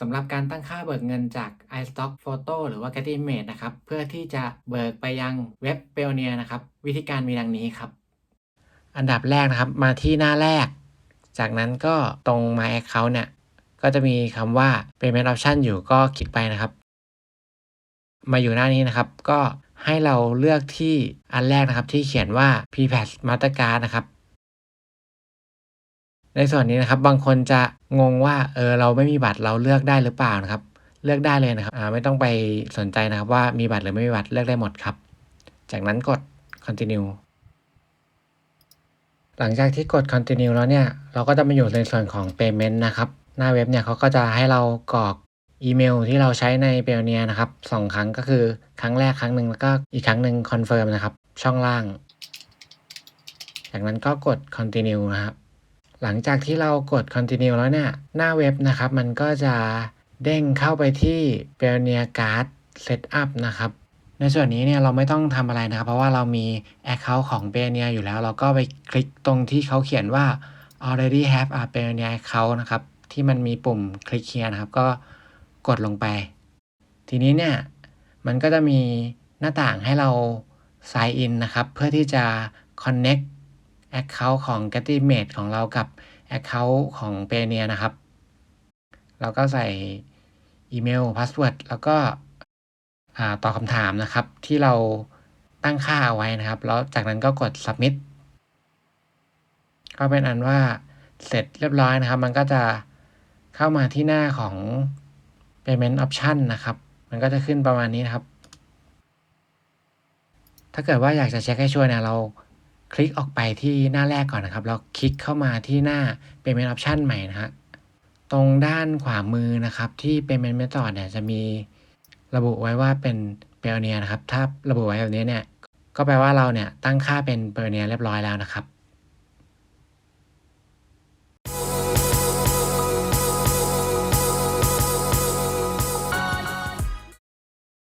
สำหรับการตั้งค่าเบิกเงินจาก iStock Photo หรือว่า Getimate นะครับ เพื่อที่จะเบิกไปยังเว็บ Payoneer นะครับ วิธีการมีดังนี้ครับ อันดับแรกนะครับมาที่หน้าแรก จากนั้นก็ตรง My Account เนี่ย ก็จะมีคำว่า Payment Option อยู่ก็คลิกไปนะครับ มาอยู่หน้านี้นะครับ ก็ให้เราเลือกที่อันแรกนะครับที่เขียนว่า PPAS Mastercard นะครับ ในส่วนนี้นะครับบางคนจะงงว่าเออเราไม่มีบัตรเราเลือกได้หรือเปล่านะครับ เลือกได้เลยนะครับไม่ต้องไปสนใจนะครับว่ามีบัตรหรือไม่มีบัตรเลือกได้หมดครับ จากนั้นกด continue หลังจากที่กด continue แล้วเนี่ย เราก็จะมาอยู่ในส่วนของ payment นะครับ หน้าเว็บเนี่ยเขาก็จะให้เรากรอกอีเมลที่เราใช้ใน Payoneer นะครับสองครั้งก็คือครั้งแรกครั้งหนึ่งแล้วก็อีกครั้งหนึ่ง confirm นะครับ ช่องล่าง จากนั้นก็กด continue นะครับ หลังจากที่เรากด continue แล้วเนี่ย หน้าเว็บนะครับ มันก็จะเด้งเข้าไปที่ Payoneer Card Setup นะครับในส่วนนี้เนี่ยเราไม่ต้องทำอะไรนะครับ เพราะว่าเรามี Account ของ Payoneer อยู่แล้ว เราก็ไปคลิกตรงที่เขาเขียนว่า already have a Payoneer account นะครับ ที่มันมีปุ่มคลิก here นะครับ ก็กดลงไป ทีนี้เนี่ย มันก็จะมีหน้าต่างให้เรา sign in นะครับ เพื่อที่จะ connect Account ของ Getimate ของเรากับ Account ของ p a y n e e r นะครับเราก็ใส่อีเมล password แล้วก็อ่าตอบคำถามนะครับ ที่เราตั้งค่าเอาไว้นะครับ แล้วจากนั้นก็กด submit ก็เป็นอันว่าเสร็จเรียบร้อยนะครับ มันก็จะเข้ามาที่หน้าของ payment option นะครับ มันก็จะขึ้นประมาณนี้นะครับ ถ้าเกิดว่าอยากจะเช็คให้ชัวร์เนี่ยเรา คลิกออกไปที่หน้าแรกก่อนนะครับ แล้วคลิกเข้ามาที่หน้า payment option ใหม่นะฮะตรงด้านขวามือนะครับที่ payment method เนี่ยจะมีระบุไว้ว่าเป็น Payoneer นะครับ ถ้าระบุไว้แบบนี้เนี่ยก็แปลว่าเราเนี่ยตั้งค่าเป็น Payoneer เรียบร้อยแล้วนะครับ